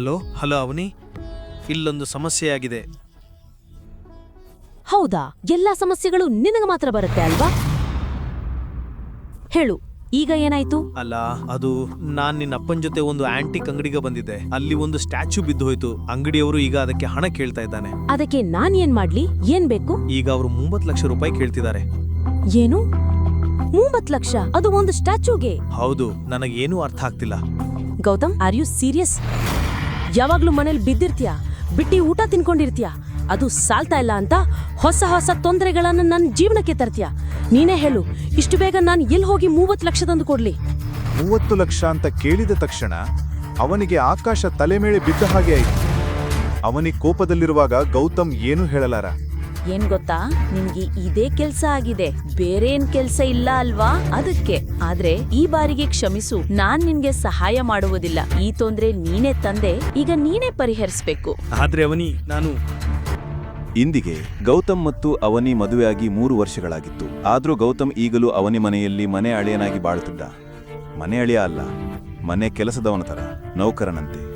Hello hello ಅವನಿ. ಇಲ್ಲೊಂದು ಸಮಸ್ಯೆಯಾಗಿದೆ. ಹೌದಾ? ಎಲ್ಲಾ ಸಮಸ್ಯೆಗಳು ನಿನಗೆ ಮಾತ್ರ ಬರುತ್ತೆ ಅಲ್ವಾ? ಹೇಳು ಈಗ ಏನಾಯ್ತು? ಅಲ್ಲ ಅದು ನಾನ್ ನಿನ್ನ ಅಪ್ಪನ ಜೊತೆ ಒಂದು ಆಂಟಿಕ್ ಅಂಗಡಿಗೆ ಬಂದಿದ್ದೆ. ಅಲ್ಲಿ ಒಂದು ಸ್ಟ್ಯಾಚ್ಯೂ ಬಿದ್ದು ಹೋಯ್ತು. ಅಂಗಡಿಯವರು ಈಗ ಅದಕ್ಕೆ ಹಣ ಕೇಳ್ತಾ ಇದ್ದಾನೆ. ಅದಕ್ಕೆ ನಾನ್ ಏನ್ ಮಾಡ್ಲಿ? ಏನ್ ಬೇಕು? ಈಗ ಅವರು ಮೂವತ್ತು ಲಕ್ಷ ರೂಪಾಯಿ ಕೇಳ್ತಿದ್ದಾರೆ. ಏನು? ಮೂವತ್ ಲಕ್ಷ? ಅದು ಒಂದು ಸ್ಟ್ಯಾಚ್ಯೂಗೆ ಹೌದು ನನಗೇನೂ ಅರ್ಥ ಆಗ್ತಿಲ್ಲ. ಗೌತಮ್ ಆರ್ ಯು ಸೀರಿಯಸ್ ಯಾವಾಗ್ಲೂ ಮನೇಲಿ ಬಿದ್ದಿರ್ತೀಯ? ಬಿಟ್ಟಿ ಊಟ ತಿನ್ಕೊಂಡಿರ್ತೀಯ? ಅದು ಸಾಲ್ತಾ ಇಲ್ಲ ಅಂತ ಹೊಸ ಹೊಸ ತೊಂದರೆಗಳನ್ನು ನನ್ನ ಜೀವನಕ್ಕೆ ತರ್ತೀಯ? ನೀನೇ ಹೇಳು, ಇಷ್ಟು ಬೇಗ ನಾನು ಎಲ್ಲಿ ಹೋಗಿ ಮೂವತ್ತು ಲಕ್ಷ ತಂದು ಕೊಡ್ಲಿ? ಮೂವತ್ತು ಲಕ್ಷ ಅಂತ ಕೇಳಿದ ತಕ್ಷಣ ಅವನಿಗೆ ಆಕಾಶ ತಲೆ ಮೇಲೆ ಬಿದ್ದ ಹಾಗೆ ಆಯಿತು. ಅವನಿಗೆ ಕೋಪದಲ್ಲಿರುವಾಗ ಗೌತಮ್ ಏನೂ ಹೇಳಲಾರ. ಏನ್ ಗೊತ್ತಾ? ನಿಮ್ಗೆ ಇದೇ ಕೆಲ್ಸ ಆಗಿದೆ. ಬೇರೆ ಏನ್ ಕೆಲ್ಸ ಇಲ್ಲ ಅಲ್ವಾ? ಅದಕ್ಕೆ. ಆದ್ರೆ ಈ ಬಾರಿಗೆ ಕ್ಷಮಿಸು ನಾನ್ ನಿನ್ಗೆ ಸಹಾಯ ಮಾಡುವುದಿಲ್ಲ. ಈ ತೊಂದ್ರೆ ನೀನೇ ತಂದೆ ಈಗ ನೀನೇ ಪರಿಹರಿಸ್ಬೇಕು. ಆದ್ರೆ ಅವನಿ ನಾನು ಇಂದಿಗೆ ಗೌತಮ್ ಮತ್ತು ಅವನಿ ಮದುವೆಯಾಗಿ ಮೂರು ವರ್ಷಗಳಾಗಿತ್ತು. ಆದ್ರೂ ಗೌತಮ್ ಈಗಲೂ ಅವನಿ ಮನೆಯಲ್ಲಿ ಮನೆ ಅಳಿಯನಾಗಿ ಬಾಳುತ್ತಿದ್ದ. ಮನೆ ಅಳಿಯ ಅಲ್ಲ ಮನೆ ಕೆಲಸದವನ ತರ ನೌಕರನಂತೆ.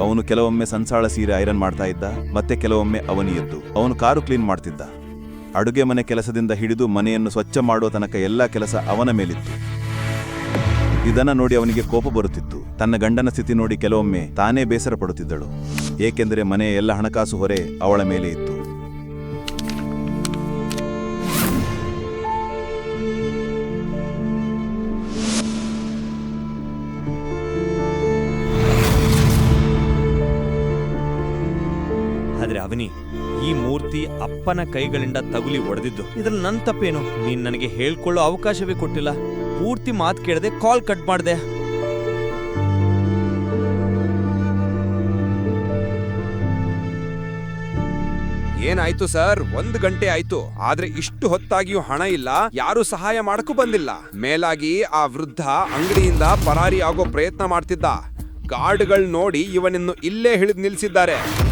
ಅವನು ಕೆಲವೊಮ್ಮೆ ಸಂಸಾಳ ಸೀರೆ ಐರನ್ ಮಾಡ್ತಾ ಇದ್ದ ಮತ್ತೆ ಕೆಲವೊಮ್ಮೆ ಅವನಿ ಎದ್ದು. ಅವನು ಕಾರು ಕ್ಲೀನ್ ಮಾಡ್ತಿದ್ದ. ಅಡುಗೆ ಮನೆ ಕೆಲಸದಿಂದ ಹಿಡಿದು ಮನೆಯನ್ನು ಸ್ವಚ್ಛ ಮಾಡುವ ತನಕ ಎಲ್ಲ ಕೆಲಸ ಅವನ ಮೇಲಿತ್ತು. ಇದನ್ನ ನೋಡಿ ಅವನಿಗೆ ಕೋಪ ಬರುತ್ತಿತ್ತು. ತನ್ನ ಗಂಡನ ಸ್ಥಿತಿ ನೋಡಿ ಕೆಲವೊಮ್ಮೆ ತಾನೇ ಬೇಸರ ಪಡುತ್ತಿದ್ದಳು ಏಕೆಂದರೆ ಮನೆಯ ಎಲ್ಲ ಹಣಕಾಸು ಹೊರೆ ಅವಳ ಮೇಲೆ ಇತ್ತು. ಅವನಿ ಈ ಮೂರ್ತಿ ಅಪ್ಪನ ಕೈಗಳಿಂದ ತಗುಲಿ ಒಡೆದಿದ್ದು. ಇದ್ರಲ್ಲಿ ನನ್ ತಪ್ಪೇನು? ನೀನ್ ನನಗೆ ಹೇಳ್ಕೊಳ್ಳೋ ಅವಕಾಶವೇ ಕೊಟ್ಟಿಲ್ಲ. ಪೂರ್ತಿ ಮಾತು ಕೇಳದೆ ಕಾಲ್ ಕಟ್ ಮಾಡ್ದೆ. ಏನಾಯ್ತು ಸರ್? ಒಂದ್ ಗಂಟೆ ಆಯ್ತು. ಆದ್ರೆ ಇಷ್ಟು ಹೊತ್ತಾಗಿಯೂ ಹಣ ಇಲ್ಲ. ಯಾರು ಸಹಾಯ ಮಾಡಕ್ಕೂ ಬಂದಿಲ್ಲ. ಮೇಲಾಗಿ ಆ ವೃದ್ಧ ಅಂಗಡಿಯಿಂದ ಪರಾರಿ ಆಗೋ ಪ್ರಯತ್ನ ಮಾಡ್ತಿದ್ದ. ಗಾರ್ಡ್ಗಳು ನೋಡಿ ಇವನನ್ನು ಇಲ್ಲೇ ಹಿಡಿದು ನಿಲ್ಸಿದ್ದಾರೆ.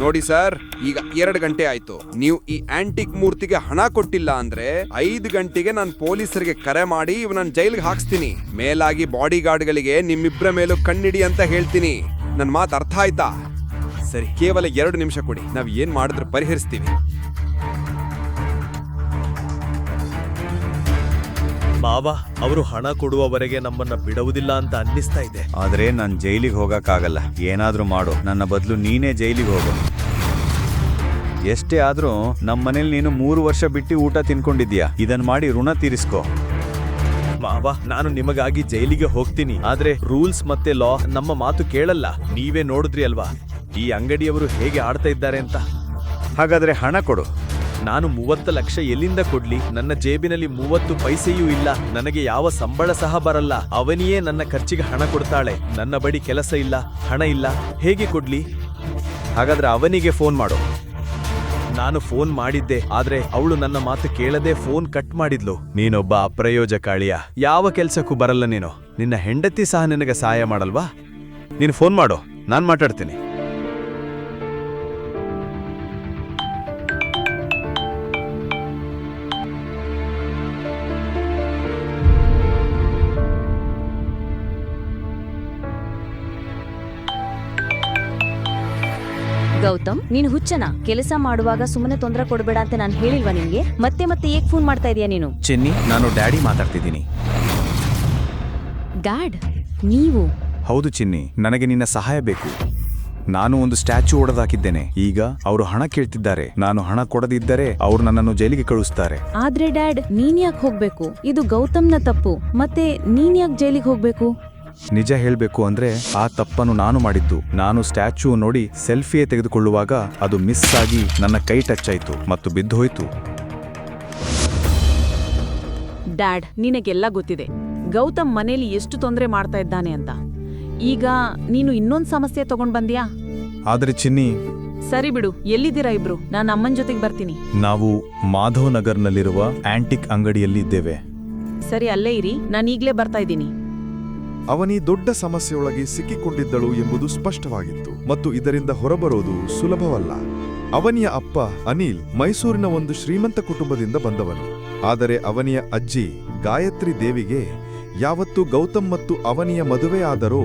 ನೋಡಿ ಸರ್, ಈಗ ಎರಡು ಗಂಟೆ ಆಯ್ತು. ನೀವು ಈ ಆಂಟಿಕ್ ಮೂರ್ತಿಗೆ ಹಣ ಕೊಟ್ಟಿಲ್ಲ ಅಂದ್ರೆ ಐದು ಗಂಟೆಗೆ ನಾನು ಪೊಲೀಸರಿಗೆ ಕರೆ ಮಾಡಿ ಇವನನ್ನ ಜೈಲ್ಗೆ ಹಾಕ್ಸ್ತೀನಿ. ಮೇಲಾಗಿ ಬಾಡಿ ಗಾರ್ಡ್ಗಳಿಗೆ ನಿಮ್ಮಿಬ್ಬರ ಮೇಲೂ ಕಣ್ಣಿಡಿ ಅಂತ ಹೇಳ್ತೀನಿ. ನನ್ನ ಮಾತು ಅರ್ಥ ಆಯ್ತಾ? ಸರಿ, ಕೇವಲ ಎರಡು ನಿಮಿಷ ಕೊಡಿ. ನಾವು ಏನು ಮಾಡಿದ್ರೆ ಪರಿಹರಿಸ್ತೀವಿ. ಬಾಬಾ ಅವರು ಹಣ ಕೊಡುವವರೆಗೆ ನಮ್ಮನ್ನ ಬಿಡುವುದಿಲ್ಲ ಅಂತ ಅನ್ನಿಸ್ತಾ ಇದೆ. ಆದ್ರೆ ನಾನು ಜೈಲಿಗೆ ಹೋಗಕ್ಕಾಗಲ್ಲ. ಏನಾದ್ರೂ ಮಾಡು. ನನ್ನ ಬದಲು ನೀನೇ ಜೈಲಿಗೆ ಹೋಗು. ಎಷ್ಟೇ ಆದ್ರೂ ನಮ್ಮ ಮನೇಲಿ ನೀನು ಮೂರು ವರ್ಷ ಬಿಟ್ಟು ಊಟ ತಿನ್ಕೊಂಡಿದ್ಯಾ? ಇದನ್ ಮಾಡಿ ಋಣ ತೀರಿಸ್ಕೋ. ಮಾವ ನಾನು ನಿಮಗಾಗಿ ಜೈಲಿಗೆ ಹೋಗ್ತೀನಿ. ಆದ್ರೆ ರೂಲ್ಸ್ ಮತ್ತೆ ಲಾ ನಮ್ಮ ಮಾತು ಕೇಳಲ್ಲ. ನೀವೇ ನೋಡಿದ್ರಿ ಅಲ್ವಾ? ಈ ಅಂಗಡಿಯವರು ಹೇಗೆ ಆಡ್ತಾ ಇದ್ದಾರೆ ಅಂತ? ಹಾಗಾದ್ರೆ ಹಣ ಕೊಡು. ನಾನು ಮೂವತ್ತು ಲಕ್ಷ ಎಲ್ಲಿಂದ ಕೊಡ್ಲಿ? ನನ್ನ ಜೇಬಿನಲ್ಲಿ ಮೂವತ್ತು ಪೈಸೆಯೂ ಇಲ್ಲ. ನನಗೆ ಯಾವ ಸಂಬಳ ಸಹ ಬರಲ್ಲ. ಅವನಿಯೇ ನನ್ನ ಖರ್ಚಿಗೆ ಹಣ ಕೊಡ್ತಾಳೆ. ನನ್ನ ಬಳಿ ಕೆಲಸ ಇಲ್ಲ, ಹಣ ಇಲ್ಲ. ಹೇಗೆ ಕೊಡ್ಲಿ? ಹಾಗಾದ್ರೆ ಅವನಿಗೆ ಫೋನ್ ಮಾಡು. ನಾನು ಫೋನ್ ಮಾಡಿದ್ದೆ, ಆದ್ರೆ ಅವಳು ನನ್ನ ಮಾತು ಕೇಳದೆ ಫೋನ್ ಕಟ್ ಮಾಡಿದ್ಲು. ನೀನೊಬ್ಬ ಅಪ್ರಯೋಜಕಾಳಿಯ. ಯಾವ ಕೆಲ್ಸಕ್ಕೂ ಬರಲ್ಲ ನೀನು. ನಿನ್ನ ಹೆಂಡತಿ ಸಹ ನಿನಗೆ ಸಹಾಯ ಮಾಡಲ್ವಾ? ನೀನು ಫೋನ್ ಮಾಡು. ನಾನು ಮಾತಾಡ್ತೀನಿ. ಗೌತಮ್ ನೀನ್ ಹುಚ್ಚನ. ಕೆಲಸ ಮಾಡುವಾಗ ಸುಮ್ಮನೆ ತೊಂದರೆ ಕೊಡಬೇಡ ಅಂತ ನಾನು ಹೇಳಿಲ್ವಾ ನಿನ್ಗೆ? ಮತ್ತೆ ಮತ್ತೆ ಏಕ್ ಫೋನ್ ಮಾಡ್ತಾ ಇದೀಯ ನೀನು? ಚೆನ್ನಿ ನಾನು ಡ್ಯಾಡಿ ಮಾತಾಡ್ತಿದ್ದೀನಿ. ಡ್ಯಾಡ್ ನೀವು. ಹೌದು ಚಿನ್ನಿ ನನಗೆ ನಿನ್ನ ಸಹಾಯ ಬೇಕು. ನಾನು ಒಂದು ಸ್ಟ್ಯಾಚು ಒಡೆದಾಕಿದ್ದೇನೆ. ಈಗ ಅವರು ಹಣ ಕೇಳ್ತಿದ್ದಾರೆ. ನಾನು ಹಣ ಕೊಡದಿದ್ದರೆ ಅವರು ನನ್ನನ್ನು ಜೈಲಿಗೆ ಕಳಿಸ್ತಾರೆ ಆದ್ರೆ ಡ್ಯಾಡ್ ನೀನ್ ಯಾಕೆ ಹೋಗ್ಬೇಕು? ಇದು ಗೌತಮ್ನ ತಪ್ಪು. ಮತ್ತೆ ನೀನ್ ಯಾಕೆ ಜೈಲಿಗೆ ಹೋಗ್ಬೇಕು? ನಿಜ ಹೇಳಬೇಕು ಅಂದ್ರೆ ಆ ತಪ್ಪನ್ನು ನಾನು ಮಾಡಿದ್ದು. ನಾನು ಸ್ಟ್ಯಾಚ್ಯೂ ನೋಡಿ ಸೆಲ್ಫಿಯೇ ತೆಗೆದುಕೊಳ್ಳುವಾಗ ಅದು ಮಿಸ್ ಆಗಿ ನನ್ನ ಕೈ ಟಚ್ ಆಯಿತು ಮತ್ತು ಬಿದ್ದು ಹೋಯ್ತು. ಡ್ಯಾಡ್ ನಿನಗೆಲ್ಲ ಗೊತ್ತಿದೆ. ಗೌತಮ್ ಮನೇಲಿ ಎಷ್ಟು ತೊಂದರೆ ಮಾಡ್ತಾ ಇದ್ದಾನೆ ಅಂತ. ಈಗ ನೀನು ಇನ್ನೊಂದು ಸಮಸ್ಯೆ ತಗೊಂಡ್ ಬಂದ್ಯಾ? ಆದ್ರೆ ಚಿನ್ನಿ ಸರಿ ಬಿಡು ಎಲ್ಲಿದ್ದೀರಾ ಇಬ್ರು? ನಾನು ಅಮ್ಮನ ಜೊತೆಗೆ ಬರ್ತೀನಿ. ನಾವು ಮಾಧವ್ ನಗರ್ನಲ್ಲಿರುವ ಆಂಟಿಕ್ ಅಂಗಡಿಯಲ್ಲಿ ಇದ್ದೇವೆ ಸರಿ ಅಲ್ಲೇ ಇರಿ. ನಾನು ಈಗಲೇ ಬರ್ತಾ ಇದ್ದೀನಿ. ಅವನಿ ದೊಡ್ಡ ಸಮಸ್ಯೆಯೊಳಗೆ ಸಿಕ್ಕಿಕೊಂಡಿದ್ದಳು ಎಂಬುದು ಸ್ಪಷ್ಟವಾಗಿತ್ತು ಮತ್ತು ಇದರಿಂದ ಹೊರಬರೋದು ಸುಲಭವಲ್ಲ. ಅವನಿಯ ಅಪ್ಪ ಅನಿಲ್ ಮೈಸೂರಿನ ಒಂದು ಶ್ರೀಮಂತ ಕುಟುಂಬದಿಂದ ಬಂದವನು. ಆದರೆ ಅವನಿಯ ಅಜ್ಜಿ ಗಾಯತ್ರಿ ದೇವಿಗೆ ಯಾವತ್ತು ಗೌತಮ್ ಮತ್ತು ಅವನಿಯ ಮದುವೆ ಆದರೋ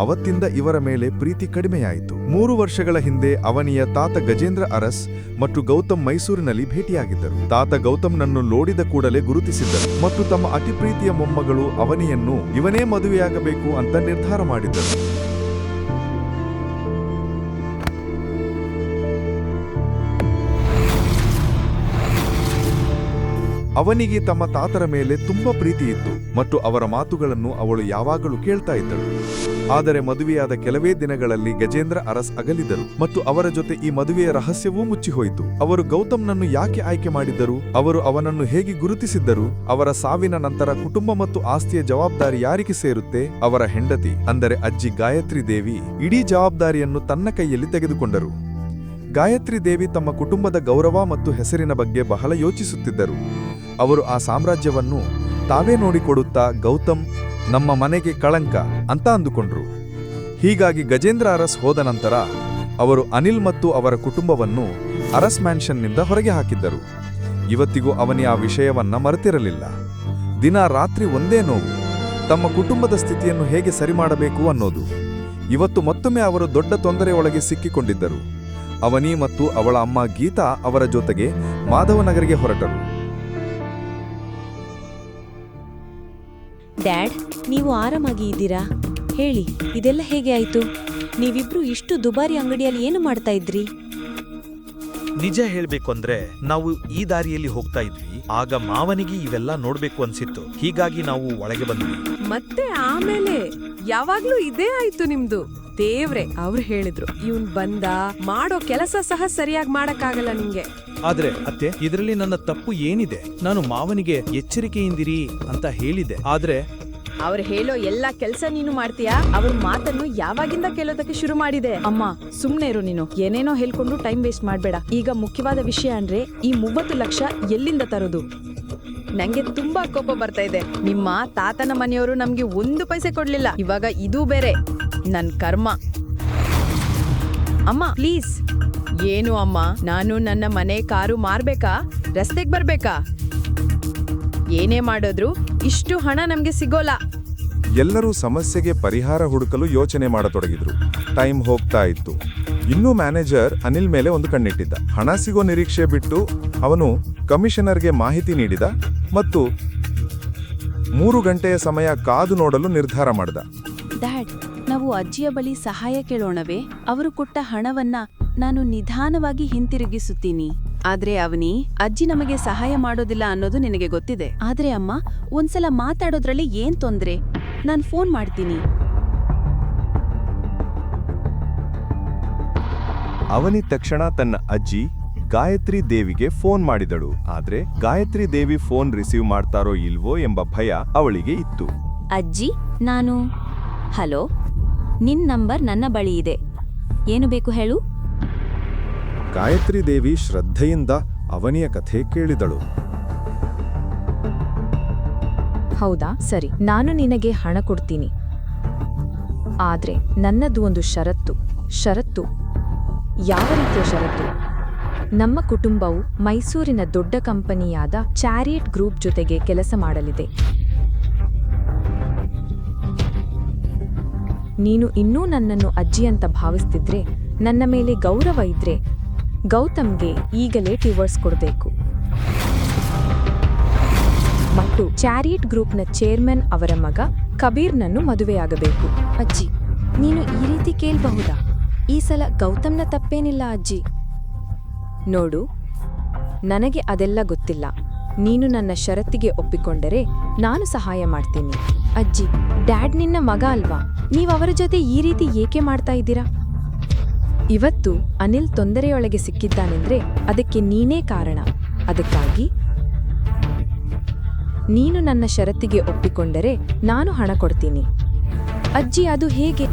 ಅವತ್ತಿಂದ ಇವರ ಮೇಲೆ ಪ್ರೀತಿ ಕಡಿಮೆಯಾಯಿತು. ಮೂರು ವರ್ಷಗಳ ಹಿಂದೆ ಅವನಿಯ ತಾತ ಗಜೇಂದ್ರ ಅರಸ್ ಮತ್ತು ಗೌತಮ್ ಮೈಸೂರಿನಲ್ಲಿ ಭೇಟಿಯಾಗಿದ್ದರು. ತಾತ ಗೌತಮ್ನನ್ನು ನೋಡಿದ ಕೂಡಲೇ ಗುರುತಿಸಿದ್ದರು ಮತ್ತು ತಮ್ಮ ಅತಿ ಪ್ರೀತಿಯ ಮೊಮ್ಮಗಳು ಅವನಿಯನ್ನು ಇವನೇ ಮದುವೆಯಾಗಬೇಕು ಅಂತ ನಿರ್ಧಾರ ಮಾಡಿದ್ದರು. ಅವನಿಗೆ ತಮ್ಮ ತಾತರ ಮೇಲೆ ತುಂಬಾ ಪ್ರೀತಿ ಇತ್ತು ಮತ್ತು ಅವರ ಮಾತುಗಳನ್ನು ಅವಳು ಯಾವಾಗಲೂ ಕೇಳ್ತಾ ಇದ್ದಳು. ಆದರೆ ಮದುವೆಯಾದ ಕೆಲವೇ ದಿನಗಳಲ್ಲಿ ಗಜೇಂದ್ರ ಅರಸ್ ಅಗಲಿದರು ಮತ್ತು ಅವರ ಜೊತೆ ಈ ಮದುವೆಯ ರಹಸ್ಯವೂ ಮುಚ್ಚಿಹೋಯಿತು. ಅವರು ಗೌತಮ್ನನ್ನು ಯಾಕೆ ಆಯ್ಕೆ ಮಾಡಿದ್ದರು? ಅವರು ಅವನನ್ನು ಹೇಗೆ ಗುರುತಿಸಿದ್ದರು? ಅವರ ಸಾವಿನ ನಂತರ ಕುಟುಂಬ ಮತ್ತು ಆಸ್ತಿಯ ಜವಾಬ್ದಾರಿ ಯಾರಿಗೆ ಸೇರುತ್ತೆ? ಅವರ ಹೆಂಡತಿ, ಅಂದರೆ ಅಜ್ಜಿ ಗಾಯತ್ರಿ ದೇವಿ, ಇಡೀ ಜವಾಬ್ದಾರಿಯನ್ನು ತನ್ನ ಕೈಯಲ್ಲಿ ತೆಗೆದುಕೊಂಡರು. ಗಾಯತ್ರಿ ದೇವಿ ತಮ್ಮ ಕುಟುಂಬದ ಗೌರವ ಮತ್ತು ಹೆಸರಿನ ಬಗ್ಗೆ ಬಹಳ ಯೋಚಿಸುತ್ತಿದ್ದರು. ಅವರು ಆ ಸಾಮ್ರಾಜ್ಯವನ್ನು ತಾವೇ ನೋಡಿಕೊಡುತ್ತಾ ಗೌತಮ್, ನಮ್ಮ ಮನೆಗೆ ಕಳಂಕ ಅಂತ ಅಂದುಕೊಂಡ್ರು. ಹೀಗಾಗಿ ಗಜೇಂದ್ರ ಅರಸ್ ಹೋದ ನಂತರ ಅವರು ಅನಿಲ್ ಮತ್ತು ಅವರ ಕುಟುಂಬವನ್ನು ಅರಸ್ ಮ್ಯಾನ್ಷನ್ನಿಂದ ಹೊರಗೆ ಹಾಕಿದ್ದರು. ಇವತ್ತಿಗೂ ಅವನಿ ಆ ವಿಷಯವನ್ನ ಮರೆತಿರಲಿಲ್ಲ. ದಿನ ರಾತ್ರಿ ಒಂದೇ ನೋವು, ತಮ್ಮ ಕುಟುಂಬದ ಸ್ಥಿತಿಯನ್ನು ಹೇಗೆ ಸರಿ ಮಾಡಬೇಕು ಅನ್ನೋದು. ಇವತ್ತು ಮತ್ತೊಮ್ಮೆ ಅವರು ದೊಡ್ಡ ತೊಂದರೆಯೊಳಗೆ ಸಿಕ್ಕಿಕೊಂಡಿದ್ದರು. ಅವನಿ ಮತ್ತು ಅವಳ ಅಮ್ಮ ಗೀತಾ ಅವರ ಜೊತೆಗೆ ಮಾಧವನಗರಿಗೆ ಹೊರಟರು. ಡ್ಯಾಡ್ ನೀವು ಆರಾಮಾಗಿ ಇದ್ದೀರಾ? ಹೇಳಿ ಇದೆಲ್ಲ ಹೇಗೆ ಆಯ್ತು? ನೀವಿಬ್ರು ಇಷ್ಟು ದುಬಾರಿ ಅಂಗಡಿಯಲ್ಲಿ ಏನು ಮಾಡ್ತಾ ಇದ್ರಿ? ನಿಜ ಹೇಳ್ಬೇಕು ಅಂದ್ರೆ ನಾವು ಈ ದಾರಿಯಲ್ಲಿ ಹೋಗ್ತಾ ಇದ್ವಿ ಆಗ ಮಾವನಿಗೆ ಇವೆಲ್ಲ ನೋಡ್ಬೇಕು ಅನ್ಸಿತ್ತು. ಹೀಗಾಗಿ ನಾವು ಒಳಗೆ ಬಂದ್ವಿ. ಮತ್ತೆ ಆಮೇಲೆ? ಯಾವಾಗ್ಲೂ ಇದೇ ಆಯ್ತು ನಿಮ್ದು. ದೇವ್ರೆ ಅವ್ರು ಹೇಳಿದ್ರು ಇವನ್ ಬಂದ ಮಾಡೋ ಕೆಲಸ ಸಹ ಸರಿಯಾಗಿ ಮಾಡಕ್ಕಾಗಲ್ಲ ನಿಂಗೆ. ಆದ್ರೆ ಅತ್ತೆ ಇದರಲ್ಲಿ ನನ್ನ ತಪ್ಪು ಏನಿದೆ? ನಾನು ಮಾವನಿಗೆ ಎಚ್ಚರಿಕೆಯಿಂದಿರಿ ಅಂತ ಹೇಳಿದೆ ಆದ್ರೆ ಅವ್ರು ಹೇಳೋ ಎಲ್ಲಾ ಕೆಲಸ ನೀನು ಮಾಡ್ತೀಯಾ? ಅವ್ರ ಮಾತನ್ನು ಯಾವಾಗಿಂದ ಕೇಳೋದಕ್ಕೆ ಶುರು ಮಾಡಿದೆ? ಅಮ್ಮ ಸುಮ್ನೆ ಇರು ನೀನು. ಏನೇನೋ ಹೇಳ್ಕೊಂಡು ಟೈಮ್ ವೇಸ್ಟ್ ಮಾಡ್ಬೇಡ. ಈಗ ಮುಖ್ಯವಾದ ವಿಷಯ ಅಂದ್ರೆ ಈ ಮೂವತ್ತು ಲಕ್ಷ ಎಲ್ಲಿಂದ ತರೋದು? ನಂಗೆ ತುಂಬಾ ಕೋಪ ಬರ್ತಾ ಇದೆ. ನಿಮ್ಮ ತಾತನ ಮನೆಯವರು ನಮ್ಗೆ ಒಂದು ಪೈಸೆ ಕೊಡ್ಲಿಲ್ಲ. ಇವಾಗ ಇದು ಬೇರೆ. ನನ್ ಕರ್ಮ. ಅಮ್ಮ ಪ್ಲೀಸ್ ಏನು ಅಮ್ಮ? ನಾನು ನನ್ನ ಮನೆ ಕಾರು ಮಾರ್ಬೇಕಾ? ರಸ್ತೆಗೆ ಬರ್ಬೇಕಾ? ಏನೇ ಮಾಡಿದ್ರು ಇಷ್ಟು ಹಣ ನಮ್ಗೆ ಸಿಗೋಲ್ಲ. ಎಲ್ಲರೂ ಸಮಸ್ಯೆಗೆ ಪರಿಹಾರ ಹುಡುಕಲು ಯೋಚನೆ ಮಾಡತೊಡಗಿದ್ರು. ಟೈಮ್ ಹೋಗ್ತಾ ಇತ್ತು. ಇನ್ನೂ ಮ್ಯಾನೇಜರ್ ಅನಿಲ್ ಮೇಲೆ ಒಂದು ಕಣ್ಣಿಟ್ಟಿದ್ದ. ಹಣ ಸಿಗೋ ನಿರೀಕ್ಷೆ ಬಿಟ್ಟು ಅವನು ಕಮಿಷನರ್ಗೆ ಮಾಹಿತಿ ನೀಡಿದ ಮತ್ತು ಮೂರು ಗಂಟೆಯ ಸಮಯ ಕಾದು ನೋಡಲು ನಿರ್ಧಾರ ಮಾಡಿದ. ನಾವು ಅಜ್ಜಿಯ ಬಳಿ ಸಹಾಯ ಕೇಳೋಣವೇ? ಅವರು ಕೊಟ್ಟ ಹಣವನ್ನ ನಾನು ನಿಧಾನವಾಗಿ ಹಿಂತಿರುಗಿಸುತ್ತೀನಿ. ಆದ್ರೆ ಅವನಿ ಅಜ್ಜಿ ನಮಗೆ ಸಹಾಯ ಮಾಡೋದಿಲ್ಲ ಅನ್ನೋದು ನಿನಗೆ ಗೊತ್ತಿದೆ. ಆದ್ರೆ ಅಮ್ಮ ಒಂದ್ಸಲ ಮಾತಾಡೋದ್ರಲ್ಲಿ ಏನ್ ತೊಂದ್ರೆ? ನಾನ್ ಫೋನ್ ಮಾಡ್ತೀನಿ. ಅವನಿ ತಕ್ಷಣ ತನ್ನ ಅಜ್ಜಿ ಗಾಯತ್ರಿ ದೇವಿಗೆ ಫೋನ್ ಮಾಡಿದಳು. ಆದ್ರೆ ಗಾಯತ್ರಿ ದೇವಿ ಫೋನ್ ರಿಸೀವ್ ಮಾಡ್ತಾರೋ ಇಲ್ವೋ ಎಂಬ ಭಯ ಅವಳಿಗೆ ಇತ್ತು. ಅಜ್ಜಿ ನಾನು ಹಲೋ? ನಿನ್ ನಂಬರ್ ನನ್ನ ಬಳಿ ಇದೆ. ಏನು ಬೇಕು ಹೇಳು? ಗಾಯತ್ರಿ ದೇವಿ ಶ್ರದ್ಧೆಯಿಂದ ಅವನಿಯ ಕಥೆ ಕೇಳಿದಳು. ಹೌದಾ? ಸರಿ ನಾನು ನಿನಗೆ ಹಣ ಕೊಡ್ತೀನಿ. ಆದ್ರೆ ನನ್ನದು ಒಂದು ಷರತ್ತು. ಷರತ್ತು? ಯಾವ ರೀತಿಯ ಷರತ್ತು? ನಮ್ಮ ಕುಟುಂಬವು ಮೈಸೂರಿನ ದೊಡ್ಡ ಕಂಪನಿಯಾದ ಚಾರಿಯಟ್ ಗ್ರೂಪ್ ಜೊತೆಗೆ ಕೆಲಸ ಮಾಡಲಿದೆ. ನೀನು ಇನ್ನೂ ನನ್ನನ್ನು ಅಜ್ಜಿ ಅಂತ ಭಾವಿಸ್ತಿದ್ರೆ ನನ್ನ ಮೇಲೆ ಗೌರವ ಇದ್ರೆ ಗೌತಮ್ಗೆ ಈಗಲೇ ಟಿವರ್ಸ್ ಕೊಡಬೇಕು. ಮತ್ತು ಚಾರಿಯಟ್ ಗ್ರೂಪ್ನ ಚೇರ್ಮನ್ ಅವರ ಮಗ ಕಬೀರ್ನನ್ನು ಮದುವೆಯಾಗಬೇಕು. ಅಜ್ಜಿ ನೀನು ಈ ರೀತಿ ಕೇಳಬಹುದಾ? ಈ ಸಲ ಗೌತಮ್ನ ತಪ್ಪೇನಿಲ್ಲ ಅಜ್ಜಿ. ನೋಡು ನನಗೆ ಅದೆಲ್ಲ ಗೊತ್ತಿಲ್ಲ. ನೀನು ನನ್ನ ಷರತ್ತಿಗೆ ಒಪ್ಪಿಕೊಂಡರೆ ನಾನು ಸಹಾಯ ಮಾಡ್ತೀನಿ. ಅಜ್ಜಿ, ಡ್ಯಾಡ್ ನಿನ್ನ ಮಗ ಅಲ್ವಾ? ನೀವು ಅವರ ಜೊತೆ ಈ ರೀತಿ ಏಕೆ ಮಾಡ್ತಾ ಇದ್ದೀರಾ? ಇವತ್ತು ಅನಿಲ್ ತೊಂದರೆಯೊಳಗೆ ಸಿಕ್ಕಿದ್ದಾನೆಂದ್ರೆ ಅದಕ್ಕೆ ನೀನೇ ಕಾರಣ. ಅದಕ್ಕಾಗಿ ನೀನು ನನ್ನ ಷರತ್ತಿಗೆ ಒಪ್ಪಿಕೊಂಡರೆ ನಾನು ಹಣ ಕೊಡ್ತೀನಿ. ಅಜ್ಜಿ, ಅದು ಹೇಗೆ?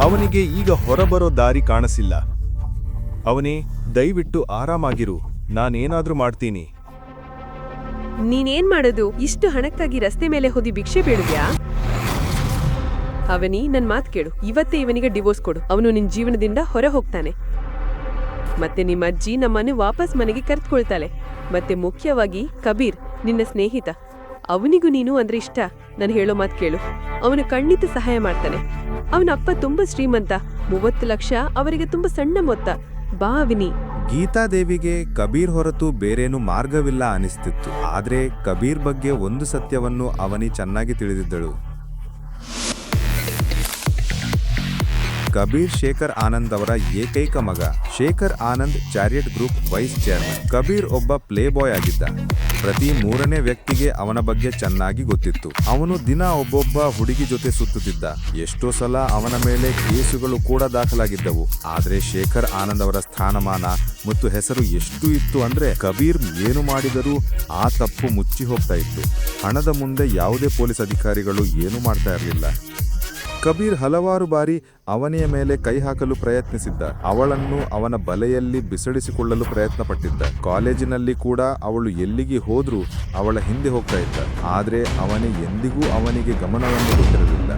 ಅವನಿಗೆ ಈಗ ಹೊರಬರೋ ದಾರಿ ಕಾಣಿಸಿಲ್ಲ. ಅವನೇ, ದಯವಿಟ್ಟು ಆರಾಮಾಗಿರು. ನಾನೇನಾದ್ರೂ ಮಾಡ್ತೀನಿ. ನೀನೇನ್ ಮಾಡೋದು? ಇಷ್ಟು ಹಣಕ್ಕಾಗಿ ರಸ್ತೆ ಮೇಲೆ ಹೋದಿ ಭಿಕ್ಷೆ ಬೇಡುದ್ಯಾ? ಅವನಿ, ನನ್ ಮಾತು ಕೇಳು. ಇವತ್ತೇ ಇವನಿಗೆ ಡಿವೋರ್ಸ್ ಕೊಡು. ಅವನು ನಿನ್ ಜೀವನದಿಂದ ಹೊರ ಹೋಗ್ತಾನೆ ಮತ್ತೆ ನಿಮ್ಮ ಅಜ್ಜಿ ನಮ್ಮನ್ನು ವಾಪಸ್ ಮನೆಗೆ ಕರೆದುಕೊಳ್ತಾಳೆ ಮತ್ತೆ ಮುಖ್ಯವಾಗಿ ಕಬೀರ್, ನಿನ್ನ ಸ್ನೇಹಿತ. ಅವನಿಗೂ ನೀನು ಅಂದ್ರೆ ಇಷ್ಟ? ನಾನು ಹೇಳೋ ಮಾತು ಕೇಳು. ಅವನು ಖಂಡಿತ ಸಹಾಯ ಮಾಡ್ತಾನೆ. ಅವನ ಅಪ್ಪ ತುಂಬಾ ಶ್ರೀಮಂತ. ಮೂವತ್ತು ಲಕ್ಷ ಅವರಿಗೆ ತುಂಬಾ ಸಣ್ಣ ಮೊತ್ತ. ಬಾ ಅವಿನಿ ಗೀತಾದೇವಿಗೆ ಕಬೀರ್ ಹೊರತು ಬೇರೇನು ಮಾರ್ಗವಿಲ್ಲ ಅನಿಸ್ತಿತ್ತು. ಆದರೆ ಕಬೀರ್ ಬಗ್ಗೆ ಒಂದು ಸತ್ಯವನ್ನು ಅವನಿ ಚೆನ್ನಾಗಿ ತಿಳಿದಿದ್ದಳು. ಕಬೀರ್ ಶೇಖರ್ ಆನಂದ್ ಅವರ ಏಕೈಕ ಮಗ. Shekhar Anand chariot group vice chairman. Kabir ಒಬ್ಬ ಪ್ಲೇ ಬಾಯ್ ಆಗಿದ್ದ. ಪ್ರತಿ ಮೂರನೇ ವ್ಯಕ್ತಿಗೆ ಅವನ ಬಗ್ಗೆ ಚೆನ್ನಾಗಿ ಗೊತ್ತಿತ್ತು. ಅವನು ದಿನ ಒಬ್ಬೊಬ್ಬ ಹುಡುಗಿ ಜೊತೆ ಸುತ್ತುತ್ತಿದ್ದ. ಎಷ್ಟೋ ಸಲ ಅವನ ಮೇಲೆ ಕೇಸುಗಳು ಕೂಡ ದಾಖಲಾಗಿದ್ದವು. ಆದ್ರೆ ಶೇಖರ್ ಆನಂದ್ ಅವರ ಸ್ಥಾನಮಾನ ಮತ್ತು ಹೆಸರು ಎಷ್ಟು ಇತ್ತು ಅಂದ್ರೆ ಕಬೀರ್ ಏನು ಮಾಡಿದರೂ ಆ ತಪ್ಪು ಮುಚ್ಚಿ ಹೋಗ್ತಾ ಇತ್ತು. ಹಣದ ಮುಂದೆ ಯಾವುದೇ ಪೊಲೀಸ್ ಅಧಿಕಾರಿಗಳು ಏನು ಮಾಡ್ತಾ ಇರಲಿಲ್ಲ. ಕಬೀರ್ ಹಲವಾರು ಬಾರಿ ಅವನಿಯ ಮೇಲೆ ಕೈ ಹಾಕಲು ಪ್ರಯತ್ನಿಸಿದ್ದ. ಅವಳನ್ನು ಅವನ ಬಲೆಯಲ್ಲಿ ಬಿಸಡಿಸಿಕೊಳ್ಳಲು ಪ್ರಯತ್ನ ಪಟ್ಟಿದ್ದ ಕಾಲೇಜಿನಲ್ಲಿ ಕೂಡ ಅವಳು ಎಲ್ಲಿಗೆ ಹೋದ್ರೂ ಅವಳ ಹಿಂದೆ ಹೋಗ್ತಾ ಇದ್ದ. ಆದ್ರೆ ಅವನೇ ಎಂದಿಗೂ ಅವನಿಗೆ ಗಮನವನ್ನು ಕೊಟ್ಟಿರಲಿಲ್ಲ.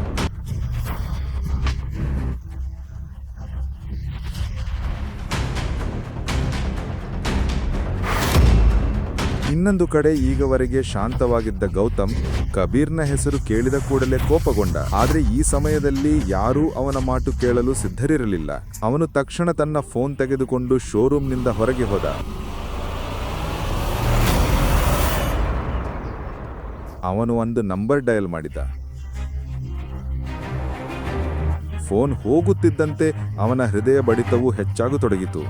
ಇನ್ನೊಂದು ಕಡೆ ಈಗವರೆಗೆ ಶಾಂತವಾಗಿದ್ದ ಗೌತಮ್ ಕಬೀರ್ನ ಹೆಸರು ಕೇಳಿದ ಕೂಡಲೇ ಕೋಪಗೊಂಡ. ಆದರೆ ಈ ಸಮಯದಲ್ಲಿ ಯಾರೂ ಅವನ ಮಾತು ಕೇಳಲು ಸಿದ್ಧರಿರಲಿಲ್ಲ. ಅವನು ತಕ್ಷಣ ತನ್ನ ಫೋನ್ ತೆಗೆದುಕೊಂಡು ಶೋರೂಮ್ನಿಂದ ಹೊರಗೆ ಹೋದ. ಅವನು ಒಂದು ನಂಬರ್ ಡಯಲ್ ಮಾಡಿದ. ಫೋನ್ ಹೋಗುತ್ತಿದ್ದಂತೆ ಅವನ ಹೃದಯ ಬಡಿತವು ಹೆಚ್ಚಾಗತೊಡಗಿತು.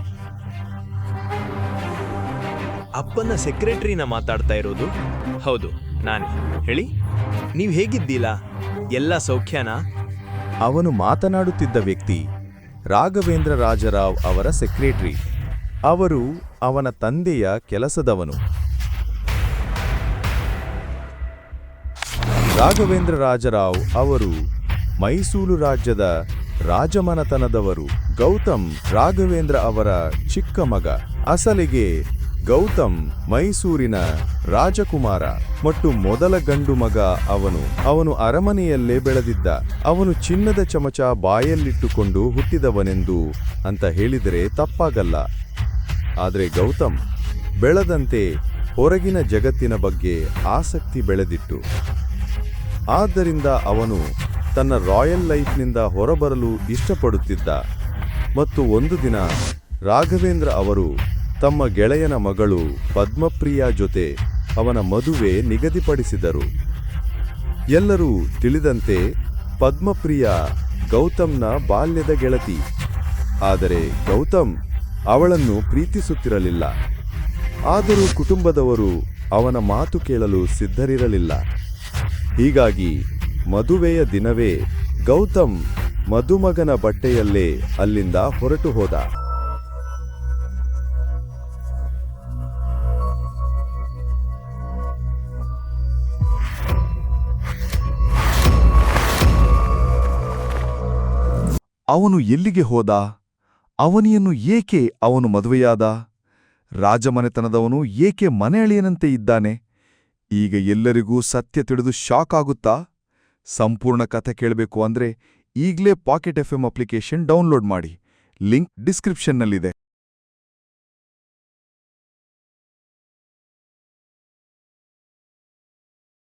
ಅಪ್ಪನ ಸೆಕ್ರೆಟರಿನ ಮಾತಾಡ್ತಾ ಇರೋದು? ಹೌದು. ನಾನೇ. ಹೇಳಿ? ನೀವು ಹೇಗಿದ್ದೀಲ? ಎಲ್ಲ ಸೌಖ್ಯನಾ? ಅವನು ಮಾತನಾಡುತ್ತಿದ್ದ ವ್ಯಕ್ತಿ ರಾಘವೇಂದ್ರ ರಾಜರಾವ್ ಅವರ ಸೆಕ್ರೆಟರಿ. ಅವರು ಅವನ ತಂದೆಯ ಕೆಲಸದವನು. ರಾಘವೇಂದ್ರ ರಾಜರಾವ್ ಅವರು ಮೈಸೂರು ರಾಜ್ಯದ ರಾಜಮನತನದವರು ಗೌತಮ್ ರಾಘವೇಂದ್ರ ಅವರ ಚಿಕ್ಕ ಮಗ. ಅಸಲಿಗೆ ಗೌತಮ್, ಮೈಸೂರಿನ ರಾಜಕುಮಾರ ಮತ್ತು ಮೊದಲ ಗಂಡು ಮಗ ಅವನು. ಅವನು ಅರಮನೆಯಲ್ಲೇ ಬೆಳೆದಿದ್ದ. ಅವನು ಚಿನ್ನದ ಚಮಚ ಬಾಯಲ್ಲಿಟ್ಟುಕೊಂಡು ಹುಟ್ಟಿದವನೆಂದು ಅಂತ ಹೇಳಿದರೆ ತಪ್ಪಾಗಲ್ಲ. ಆದರೆ ಗೌತಮ್ ಬೆಳೆದಂತೆ ಹೊರಗಿನ ಜಗತ್ತಿನ ಬಗ್ಗೆ ಆಸಕ್ತಿ ಬೆಳೆದಿಟ್ಟು ಆದ್ದರಿಂದ ಅವನು ತನ್ನ ರಾಯಲ್ ಲೈಫ್ನಿಂದ ಹೊರಬರಲು ಇಷ್ಟಪಡುತ್ತಿದ್ದ. ಮತ್ತು ಒಂದು ದಿನ ರಾಘವೇಂದ್ರ ಅವರು ತಮ್ಮ ಗೆಳೆಯನ ಮಗಳು ಪದ್ಮಪ್ರಿಯ ಜೊತೆ ಅವನ ಮದುವೆ ನಿಗದಿಪಡಿಸಿದರು. ಎಲ್ಲರೂ ತಿಳಿದಂತೆ ಪದ್ಮಪ್ರಿಯ ಗೌತಮ್ನ ಬಾಲ್ಯದ ಗೆಳತಿ. ಆದರೆ ಗೌತಮ್ ಅವಳನ್ನು ಪ್ರೀತಿಸುತ್ತಿರಲಿಲ್ಲ. ಆದರೂ ಕುಟುಂಬದವರು ಅವನ ಮಾತು ಕೇಳಲು ಸಿದ್ಧರಿರಲಿಲ್ಲ. ಹೀಗಾಗಿ ಮದುವೆಯ ದಿನವೇ ಗೌತಮ್ ಮದುಮಗನ ಬಟ್ಟೆಯಲ್ಲೇ ಅಲ್ಲಿಂದ ಹೊರಟು ಹೋದ. ಅವನು ಎಲ್ಲಿಗೆ ಹೋದ? ಅವನಿಯನ್ನು ಏಕೆ ಅವನು ಮದುವೆಯಾದ? ರಾಜಮನೆತನದವನು ಏಕೆ ಮನೆಯಳಿಯನಂತೆ ಇದ್ದಾನೆ? ಈಗ ಎಲ್ಲರಿಗೂ ಸತ್ಯ ತಿಳಿದು ಶಾಕ್ ಆಗುತ್ತಾ? ಸಂಪೂರ್ಣ ಕಥೆ ಕೇಳಬೇಕು ಅಂದ್ರೆ ಈಗ್ಲೇ ಪಾಕೆಟ್ ಎಫ್ಎಂ ಅಪ್ಲಿಕೇಶನ್ ಡೌನ್ಲೋಡ್ ಮಾಡಿ. ಲಿಂಕ್ ಡಿಸ್ಕ್ರಿಪ್ಷನ್ನಲ್ಲಿದೆ.